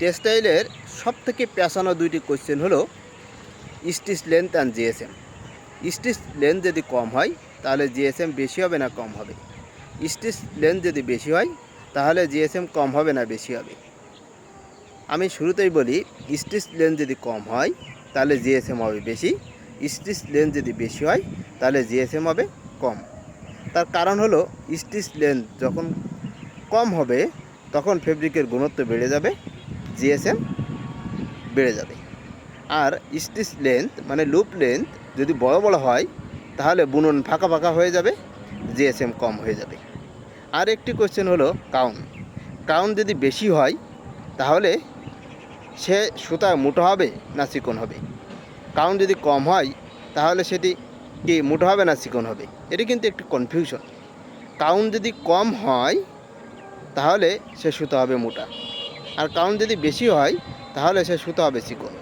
টেক্সটাইলের সব থেকে পেঁচানো দুইটি কোয়েশ্চেন হলো stitch length and GSM stitch length যদি কম হয়, তাহলে জিএসএম বেশি হবে না কম হবে? স্টিচ লেন্থ যদি বেশি হয়, তাহলে জিএসএম কম হবে না বেশি হবে? আমি শুরুতেই বলি স্টিচ লেন্থ যদি কম হয়, তাহলে জিএসএম হবে বেশি। স্টিচ লেন্থ যদি বেশি হয়, তাহলে জিএসএম হবে কম। তার কারণ হলো স্টিচ লেন্থ যখন কম হবে, তখন ফেব্রিকের গুণত্ব বেড়ে যাবে। জিএসএম বেড়ে যাবে। আর স্টিচ লেন্থ মানে লুপ লেন্থ যদি বড় বড় হয়, তাহলে বুনন ফাঁকা ফাঁকা হয়ে যাবে, জিএসএম কম হয়ে যাবে। আর একটি কোশ্চেন হলো কাউন। কাউন যদি বেশি হয়, তাহলে সে সুতা মোটো হবে না চিকন হবে? কাউন যদি কম হয়, তাহলে সেটি কি মোটো হবে না চিকন হবে? এটি কিন্তু একটি কনফিউশন কাউন যদি কম হয়, তাহলে সে সুতা হবে মোটা। আর কাউন্ট যদি বেশি হয় তাহলে সে সুতা বেশি চিকন